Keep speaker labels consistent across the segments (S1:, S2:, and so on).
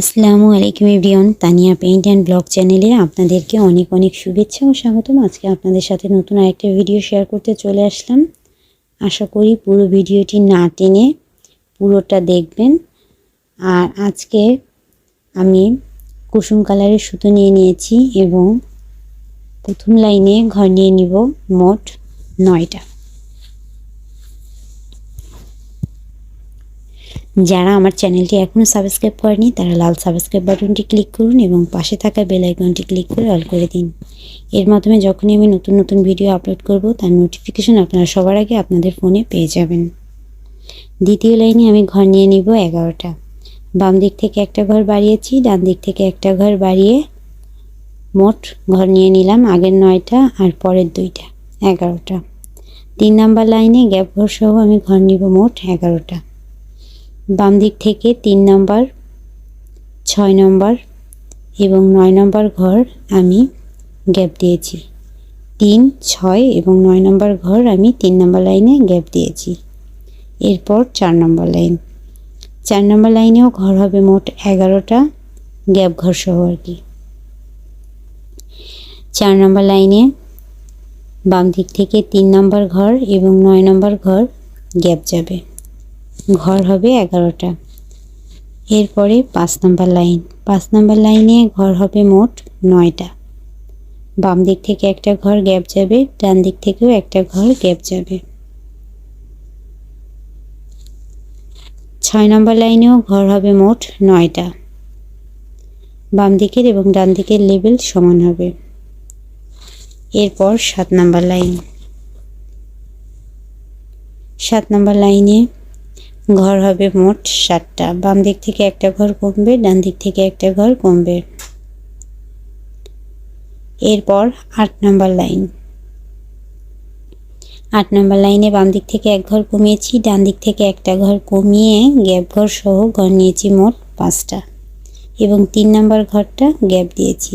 S1: আসসালামু আলাইকুম everyone, Tania paint and blog চ্যানেলে আপনাদেরকে অনেক অনেক শুভেচ্ছা ও স্বাগতম। আজকে আপনাদের সাথে নতুন আরেকটা ভিডিও শেয়ার করতে চলে আসলাম। আশা করি পুরো ভিডিওটি না টেনে পুরোটা দেখবেন। আর আজকে আমি কুসুম কালারের সুতো নিয়ে নিয়েছি এবং প্রথম লাইনে ঘর নিয়ে নিব মোট নয়টা। যারা আমার চ্যানেলটি এখনও সাবস্ক্রাইব করেনি, তারা লাল সাবস্ক্রাইব বাটনটি ক্লিক করুন এবং পাশে থাকা বেল আইকনটি ক্লিক করে অল করে দিন। এর মাধ্যমে যখনই আমি নতুন নতুন ভিডিও আপলোড করব, তার নোটিফিকেশন আপনারা সবার আগে আপনাদের ফোনে পেয়ে যাবেন। দ্বিতীয় লাইনে আমি ঘর নিয়ে নিব এগারোটা। বাম দিক থেকে একটা ঘর বাড়িয়েছি, ডান দিক থেকে একটা ঘর বাড়িয়ে মোট ঘর নিয়ে নিলাম আগের নয়টা আর পরের দুইটা, এগারোটা। তিন নাম্বার লাইনে গ্যাপ ঘর সহ আমি ঘর নিব মোট এগারোটা। বাম দিক থেকে তিন নম্বর, ছয় নম্বর এবং নয় নম্বর ঘর আমি গ্যাপ দিয়েছি। তিন, ছয় এবং নয় নম্বর ঘর আমি তিন নম্বর লাইনে গ্যাপ দিয়েছি। এরপর চার নম্বর লাইন। চার নম্বর লাইনেও ঘর হবে মোট এগারোটা গ্যাপ ঘর সহ আর কি। চার নম্বর লাইনে বাম দিক থেকে তিন নম্বর ঘর এবং নয় নম্বর ঘর গ্যাপ যাবে। ঘর হবে এগারোটা। এরপরে পাঁচ নাম্বার লাইন। পাঁচ নাম্বার লাইনে ঘর হবে মোট নয়টা। বাম দিক থেকে একটা ঘর গ্যাপ যাবে, ডান দিক থেকেও একটা ঘর গ্যাপ যাবে। ছয় নম্বর লাইনেও ঘর হবে মোট নয়টা। বাম দিকের এবং ডান দিকের লেভেল সমান হবে। এরপর সাত নাম্বার লাইন। সাত নাম্বার লাইনে ঘর হবে মোট সাতটা। বাম দিক থেকে একটা ঘর কমবে, ডান দিক থেকে একটা ঘর কমবে। এরপর আট নাম্বার লাইন। আট নাম্বার লাইনে বাম দিক থেকে এক ঘর কমিয়েছি, ডান দিক থেকে একটা ঘর কমিয়ে গ্যাপ ঘর সহ ঘর নিয়েছি মোট পাঁচটা এবং তিন নাম্বার ঘরটা গ্যাপ দিয়েছি।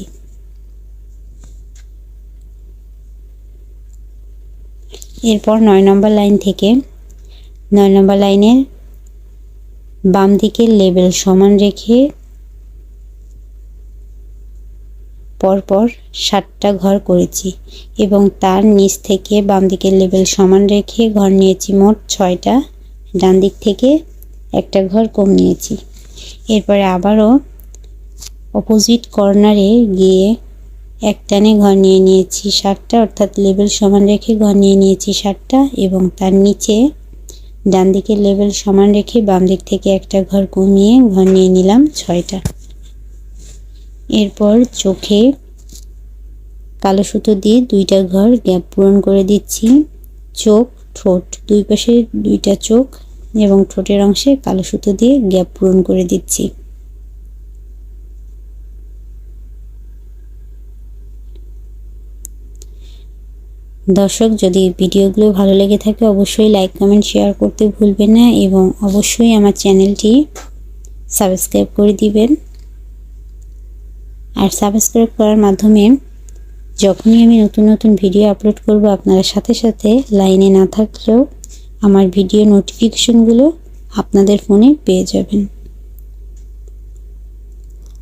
S1: এরপর নয় নম্বর লাইন থেকে, নয় নম্বর লাইনের বাম দিকের লেবেল সমান রেখে পরপর ষাটটা ঘর করেছি এবং তার নিচ থেকে বাম দিকের লেবেল সমান রেখে ঘর নিয়েছি মোট ছয়টা ডান দিক থেকে একটা ঘর কম নিয়েছি। এরপরে আবারও অপোজিট কর্নারে গিয়ে এক টানে ঘর নিয়ে নিয়েছি ষাটটা অর্থাৎ লেবেল সমান রেখে ঘর নিয়ে নিয়েছি ষাটটা এবং তার নিচে ডান দিকে লেভেল সমান রেখে বাম দিক থেকে একটা ঘর কমিয়ে ঘর নিয়ে নিলাম ছয়টা। এরপর চোখে কালো সুতো দিয়ে দুইটা ঘর গ্যাপ পূরণ করে দিচ্ছি। চোখ, ঠোঁট, দুই পাশে দুইটা চোখ এবং ঠোঁটের অংশে কালো সুতো দিয়ে গ্যাপ পূরণ করে দিচ্ছি। দর্শক, যদি ভিডিওগুলো ভালো লেগে থাকে, অবশ্যই লাইক কমেন্ট শেয়ার করতে ভুলবেন না এবং অবশ্যই আমার চ্যানেলটি সাবস্ক্রাইব করে দিবেন। আর সাবস্ক্রাইব করার মাধ্যমে যখনই আমি নতুন নতুন ভিডিও আপলোড করব, আপনারা সাথে সাথে লাইনে না থাকলেও আমার ভিডিও নোটিফিকেশনগুলো আপনাদের ফোনে পেয়ে যাবেন।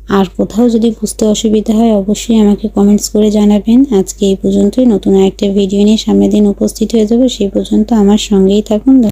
S1: আর কোথাও যদি বুঝতে অসুবিধা হয়, অবশ্যই আমাকে কমেন্টস করে জানাবেন। আজকে এই পর্যন্তই। নতুন একটা ভিডিও নিয়ে সামনের দিন উপস্থিত হয়ে যাব। সেই পর্যন্ত আমার সঙ্গেই থাকুন।